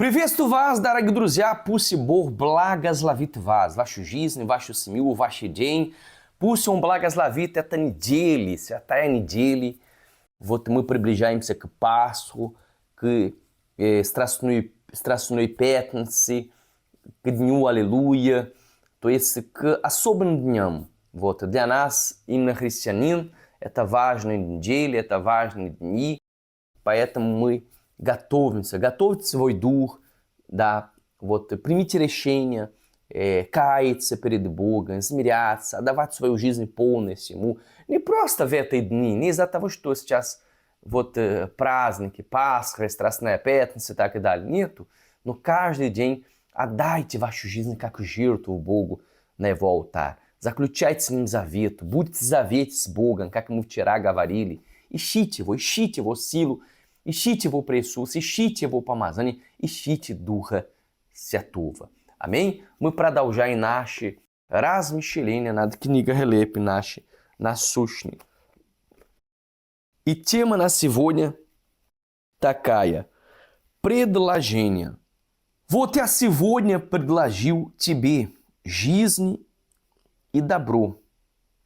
Приветствую вас, дорогие друзья! Пусть Бог благословит вас, вашу жизнь, вашу семью, ваш день. Пусть Он благословит это недели, святая недели. Вот мы приближаемся к Пасху, к э, Страстной, Страстной Пятнице, к Дню Аллилуйя, то есть к особым дням. Вот для нас, именно христианин, это важные недели, это важные дни, поэтому мы готовимся, готовьте свой дух, да, вот примите решение, э, каяться перед Богом, смиряться, отдавать свою жизнь полностью Ему. Не просто в эти дни, не из-за того, что сейчас вот э, праздники, Пасха, Страстная Пятница и так далее. Нету. Но каждый день отдайте вашу жизнь как жертву Богу на Его алтарь. Заключайте с Ним завет, будьте завете с Богом, как мы вчера говорили. Ищите Его, ищите Его силу, ищите Его присутствие, ищите Его помазание, ищите Духа Святого. Амém? Мы продолжаем наши размышления над книгой Релепи наши, насущные. И тема на сегодня такая. Предложение. Вот я сегодня предложил тебе жизнь и добро,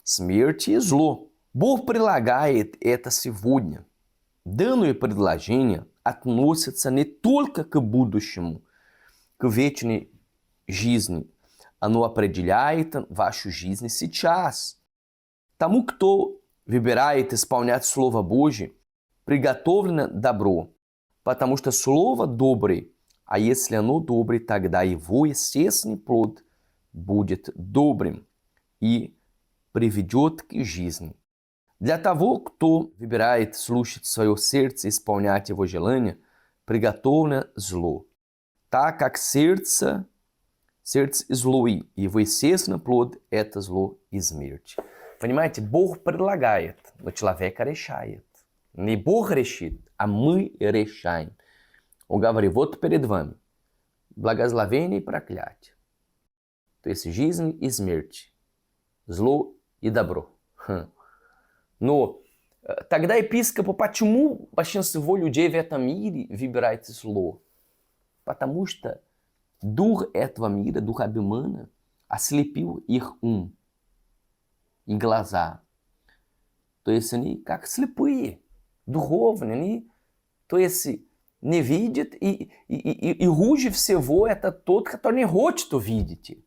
смерть и зло. Бог предлагает это сегодня. Данное предложение относится не только к будущему, к вечной жизни. Оно определяет вашу жизнь сейчас. Тому, кто выбирает исполнять Слово Божье, приготовлено добро, потому что Слово доброе, а если оно доброе, тогда его естественный плод будет добрым и приведет к жизни. Для того, кто выбирает слушать свое сердце и исполнять его желания, приготовлено зло. Так как сердце, сердце злое, его естественный плод – это зло и смерть. Понимаете, Бог предлагает, но человек решает. Не Бог решит, а мы решаем. Он говорит, вот перед вами благословение и проклятие. То есть жизнь и смерть, зло и добро. Хм. Но э, тогда епископу, почему большинство людей в этом мире выбирает зло? Потому что дух этого мира, дух обмана, ослепил их ум и глаза. То есть они как слепые, духовные, они, то есть не видят, и, и, и, и хуже всего это тот, который не хочет увидеть.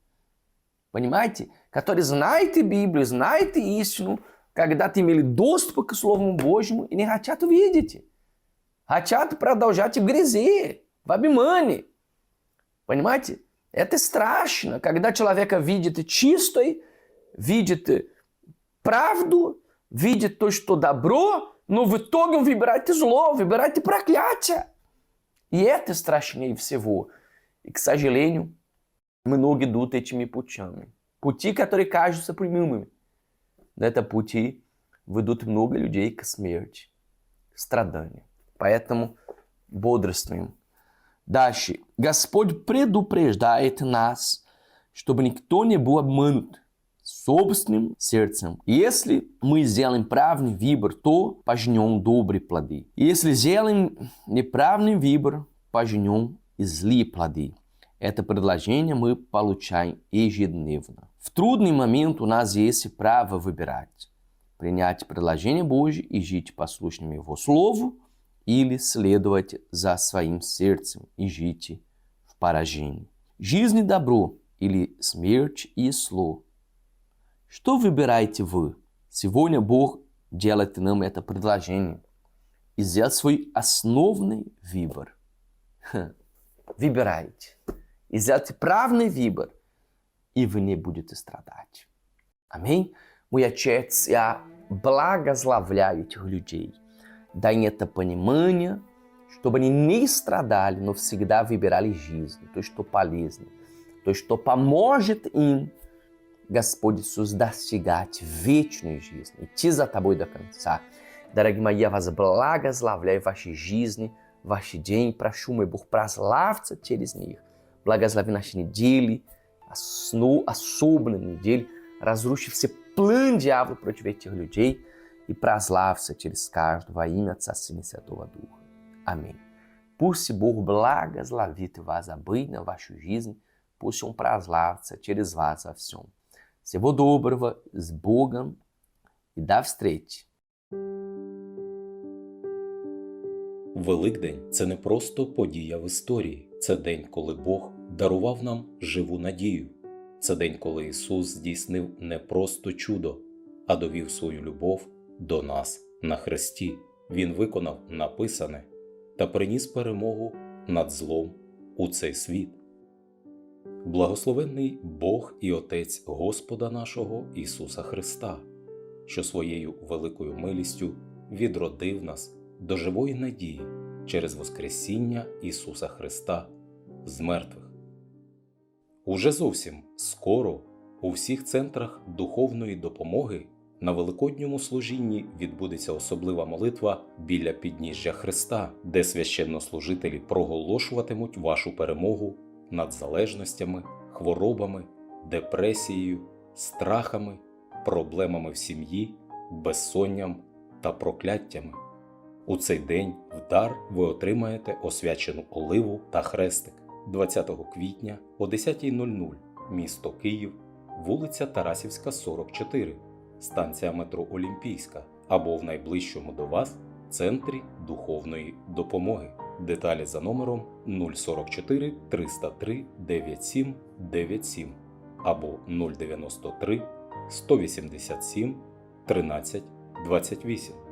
Понимаете? Который знает Библию, знает истину, когда имели доступ к Слову Божьему и не хотят увидеть. Хотят продолжать в грязи, в обмане. Понимаете? Это страшно, когда человека видит чистой, видит правду, видит то, что добро, но в итоге он выбирает зло, выбирает проклятие. И это страшнее всего. И, к сожалению, многие идут этими путями. Пути, которые кажутся прямыми. На это пути ведут много людей к смерти, к страданию. Поэтому бодрствуем. Дальше. Господь предупреждает нас, чтобы никто не был обманут собственным сердцем. Если мы сделаем правильный выбор, то пожнем добрые плоды. Если сделаем неправильный выбор, пожнем злые плоды. Это предложение мы получаем ежедневно. В трудный момент у нас есть право выбирать. Принять предложение Божье и жить послушным Его Слову или следовать за своим сердцем и жить в поражении. Жизнь и добро или смерть и зло Что выбираете вы? Сегодня Бог делает нам это предложение. И сделать свой основный выбор. Выбирайте. И сделайте правильный выбор. И вы не будете страдать. Аминь. Мой Отец, я благословляю этих людей. Дай им это понимание, чтобы они не страдали, но всегда выбирали жизнь, то, что полезно, то, что поможет им Господь Иисус, достигать вечной жизни, идти за Тобой до конца. Дорогие мои, я вас благословляю в вашей жизни, в ваш день. Прошу, мой Бог, прославиться через них. Благослови наши недели, основ, особенно недели, разруши все планы дьявола против этих людей и прославься через каждого во имя Отца, Сына и Святого Духа. Аминь. Пусть Бог благословит вас обильно вашу жизнь, пусть Он прославится через вас во всем. Всего доброго, с Богом и до встречи! Великдень це не просто подія в історії, це день, коли Бог дарував нам живу надію. Це день, коли Ісус здійснив не просто чудо, а довів свою любов до нас на хресті. Він виконав написане та приніс перемогу над злом у цей світ. Благословенний Бог і Отець Господа нашого Ісуса Христа, що своєю великою милістю відродив нас до живої надії через Воскресіння Ісуса Христа з мертвих. Уже зовсім скоро у всіх центрах духовної допомоги на Великодньому служінні відбудеться особлива молитва біля підніжжя Христа, де священнослужителі проголошуватимуть вашу перемогу над залежностями, хворобами, депресією, страхами, проблемами в сім'ї, безсонням та прокляттями. У цей день в дар ви отримаєте освячену оливу та хрестик 20 квітня о 10.00 місто Київ, вулиця Тарасівська, 44, станція метро Олімпійська або в найближчому до вас центрі духовної допомоги. Деталі за номером 044 303 9797 або 093 187 13 28.